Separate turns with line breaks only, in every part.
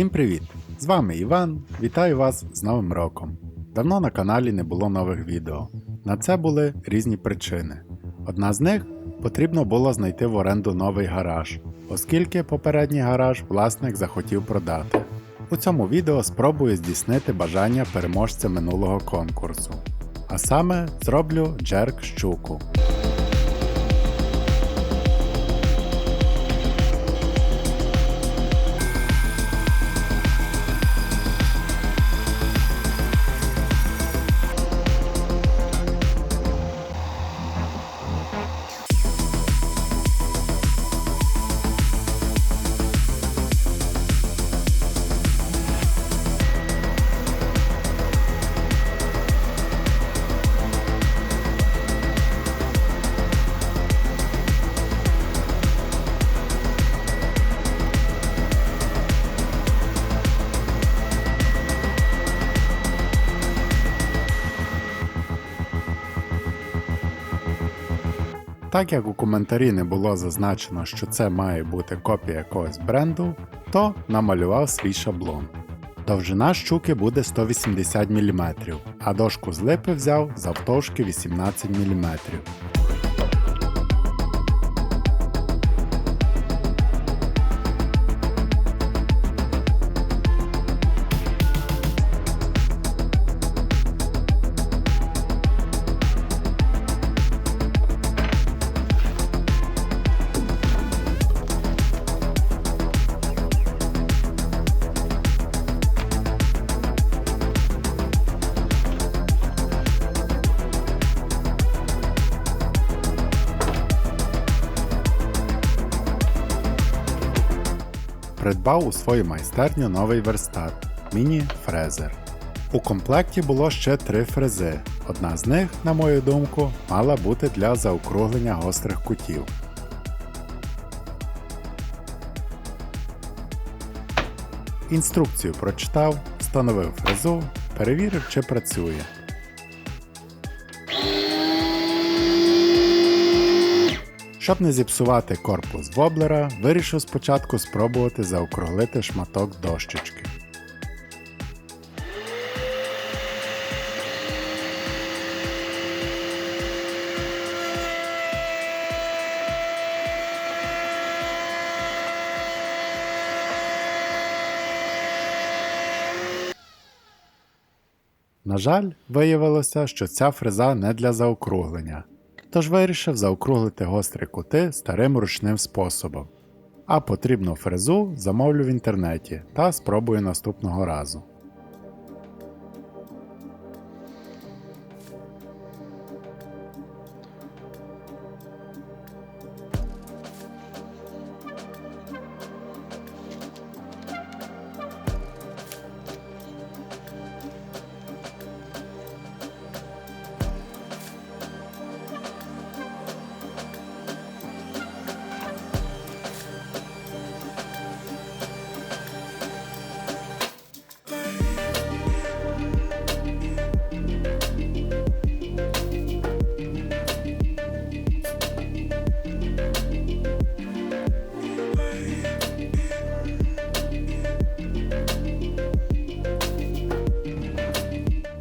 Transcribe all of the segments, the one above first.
Всім привіт! З вами Іван. Вітаю вас з Новим роком. Давно на каналі не було нових відео. На це були різні причини. Одна з них потрібно було знайти в оренду новий гараж, оскільки попередній гараж власник захотів продати. У цьому відео спробую здійснити бажання переможця минулого конкурсу. А саме зроблю джерк щуку. Так як у коментарі не було зазначено, що це має бути копія якогось бренду, то намалював свій шаблон. Довжина щуки буде 180 мм, а дошку з липи взяв завтовшки 18 мм. Придбав у свою майстерню новий верстат міні-фрезер. У комплекті було ще три фрези. Одна з них, на мою думку, мала бути для заокруглення гострих кутів. Інструкцію прочитав, встановив фрезу, перевірив, чи працює. Щоб не зіпсувати корпус воблера, вирішив спочатку спробувати заокруглити шматок дощечки. На жаль, виявилося, що ця фреза не для заокруглення, тож вирішив заокруглити гострі кути старим ручним способом. А потрібну фрезу замовлю в інтернеті та спробую наступного разу.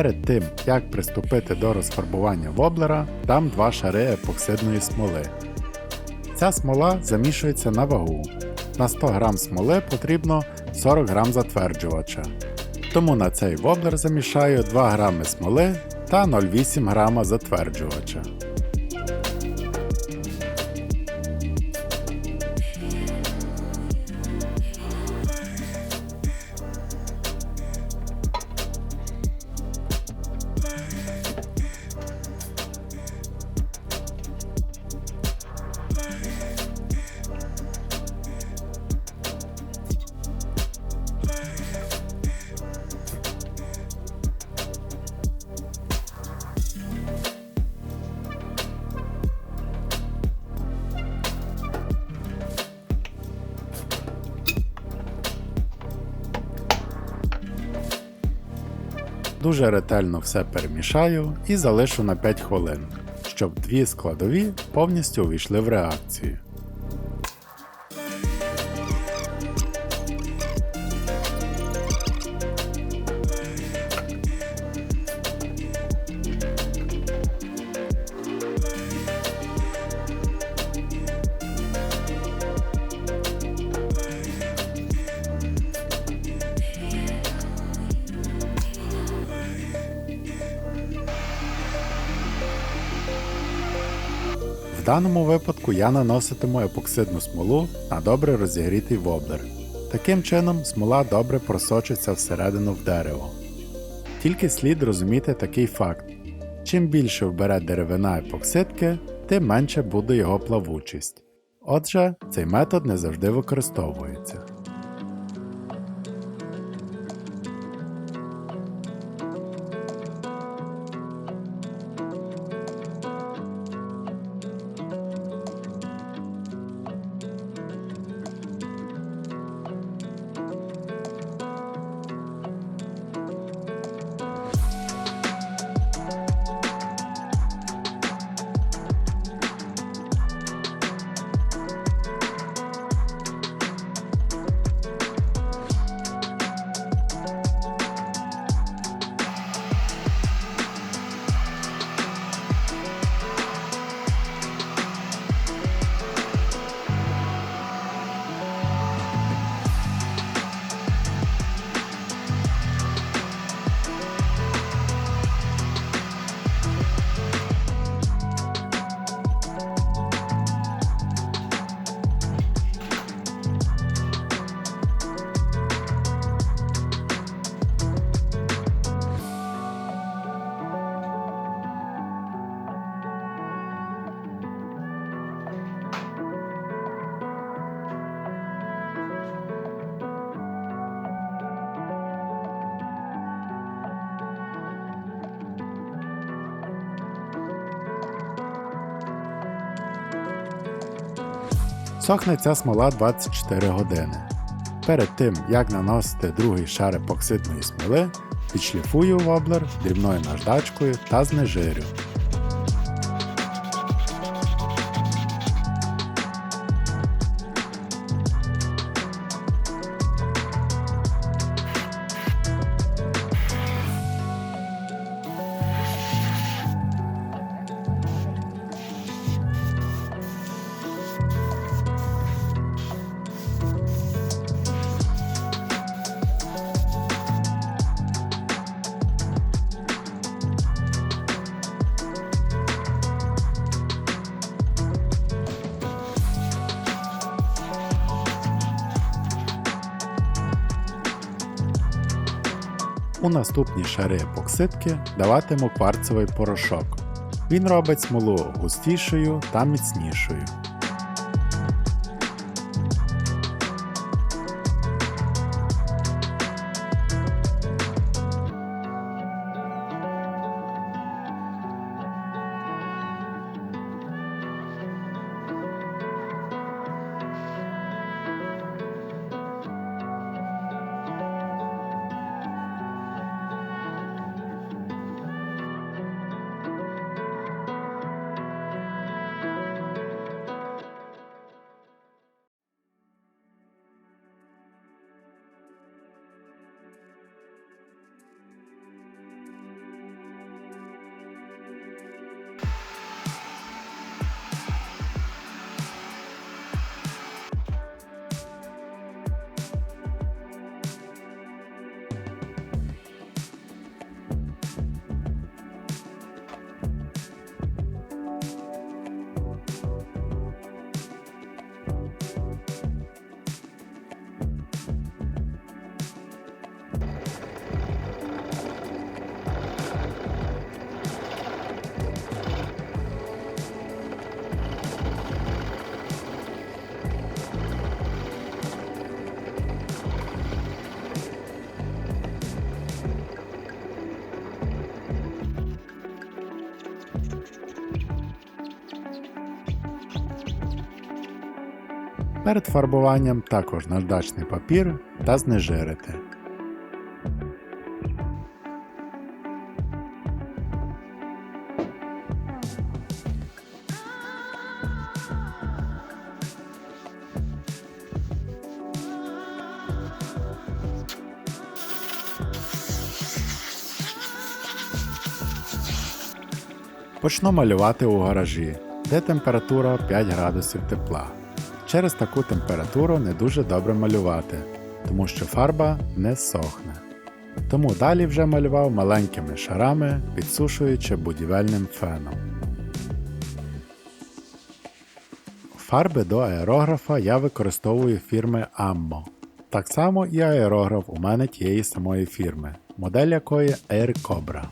Перед тим, як приступити до розфарбування воблера, дам два шари епоксидної смоли. Ця смола замішується на вагу. На 100 г смоли потрібно 40 г затверджувача. Тому на цей воблер замішаю 2 г смоли та 0,8 г затверджувача. Дуже ретельно все перемішаю і залишу на 5 хвилин, щоб дві складові повністю увійшли в реакцію. Даному випадку я наноситиму епоксидну смолу на добре розігрітий воблер. Таким чином смола добре просочиться всередину в дерево. Тільки слід розуміти такий факт: чим більше вбере деревина епоксидки, тим менше буде його плавучість. Отже, цей метод не завжди використовується. Сохне ця смола 24 години. Перед тим, як наносити другий шар епоксидної смоли, підшліфую воблер дрібною наждачкою та знежирю. У наступні шари епоксидки даватиму кварцевий порошок. Він робить смолу густішою та міцнішою. Перед фарбуванням також наждачний папір та знежирити. Почну малювати у гаражі, де температура 5 градусів тепла. Через таку температуру не дуже добре малювати, тому що фарба не сохне. Тому далі вже малював маленькими шарами, підсушуючи будівельним феном. Фарби до аерографа я використовую фірми Ammo. Так само і аерограф у мене тієї самої фірми, модель якої Air Cobra.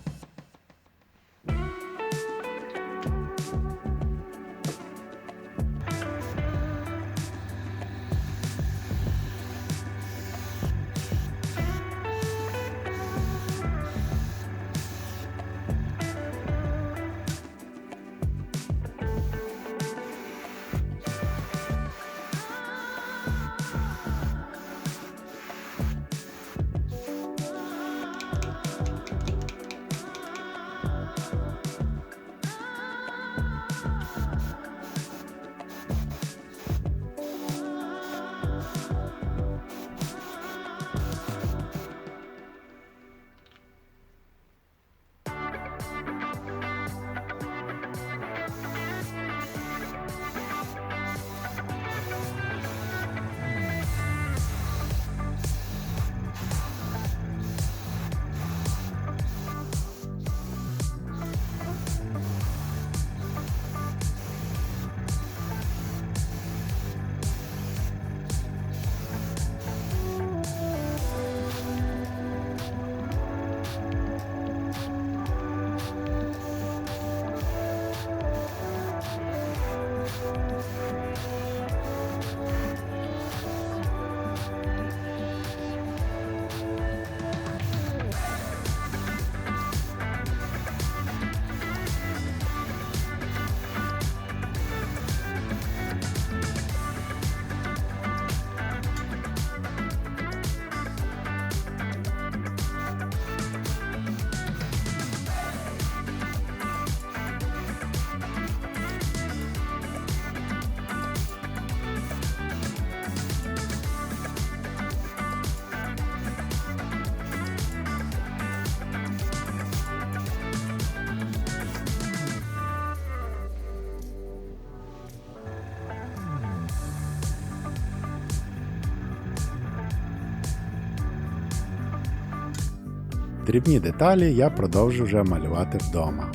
Дрібні деталі я продовжу вже малювати вдома.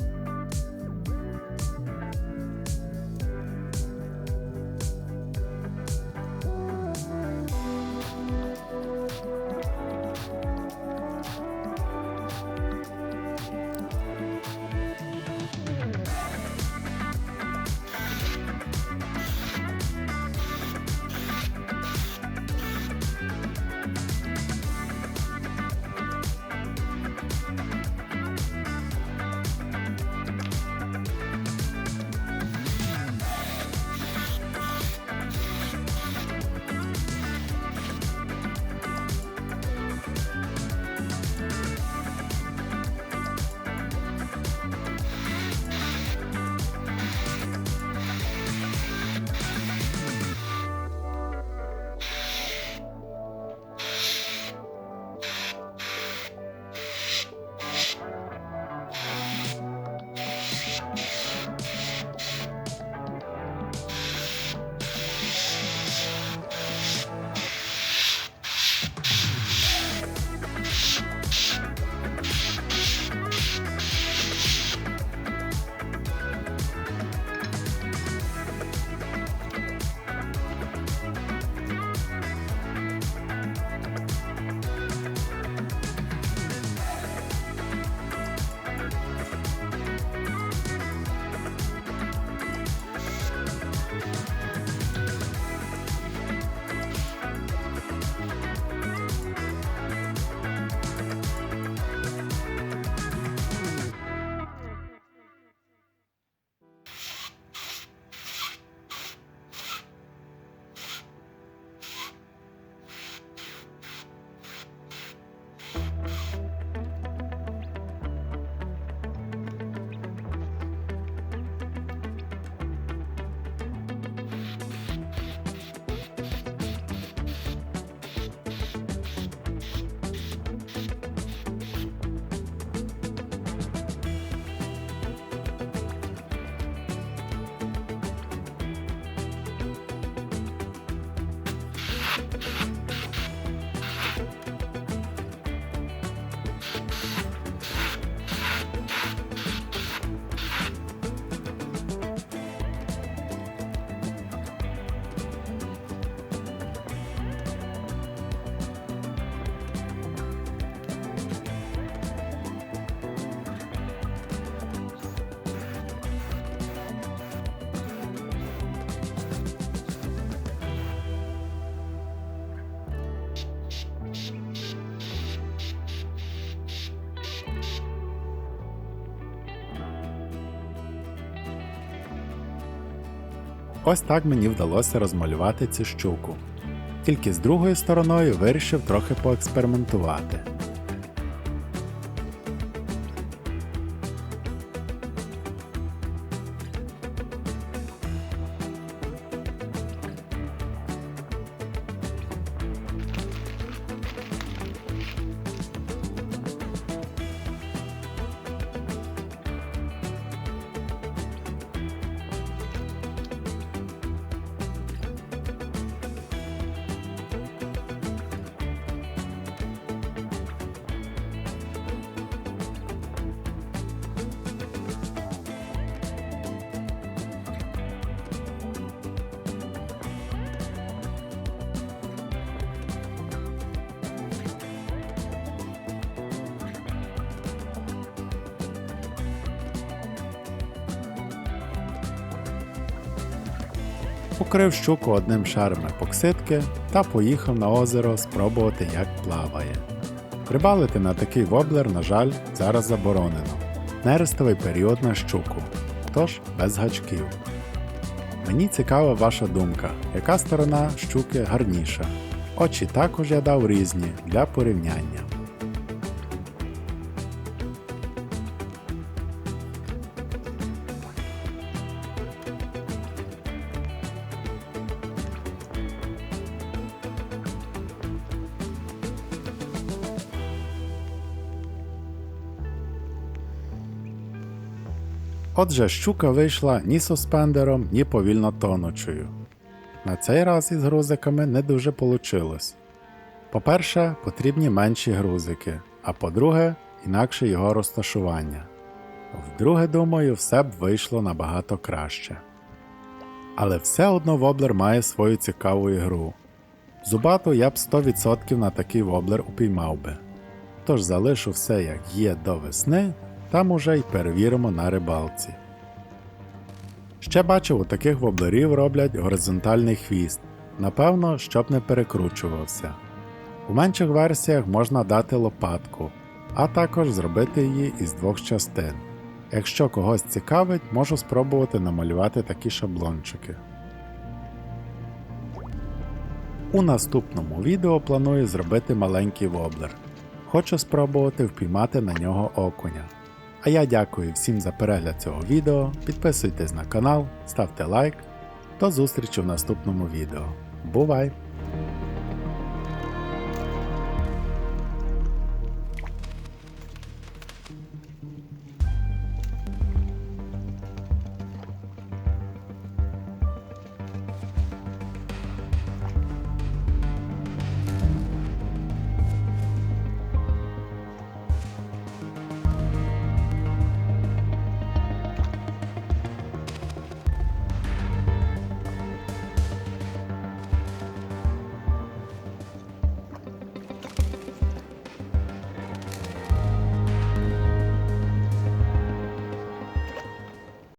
Ось так мені вдалося розмалювати цю щуку. Тільки з другою стороною вирішив трохи поекспериментувати. Покрив щуку одним шаром епоксидки та поїхав на озеро спробувати, як плаває. Рибалити на такий воблер, на жаль, зараз заборонено. Нерестовий період на щуку, тож без гачків. Мені цікава ваша думка, яка сторона щуки гарніша. Очі також я дав різні для порівняння. Отже, щука вийшла ні суспендером, ні повільно тонучою. На цей раз із грузиками не дуже получилось. По-перше, потрібні менші грузики, а по-друге, інакше його розташування. Вдруге, думаю, все б вийшло набагато краще. Але все одно воблер має свою цікаву ігру. Зубату я б 100% на такий воблер упіймав би. Тож залишу все як є до весни, там уже й перевіримо на рибалці. Ще бачив, у таких воблерів роблять горизонтальний хвіст, напевно, щоб не перекручувався. У менших версіях можна дати лопатку, а також зробити її із двох частин. Якщо когось цікавить, можу спробувати намалювати такі шаблончики. У наступному відео планую зробити маленький воблер. Хочу спробувати впіймати на нього окуня. А я дякую всім за перегляд цього відео. Підписуйтесь на канал, ставте лайк. До зустрічі в наступному відео. Бувай!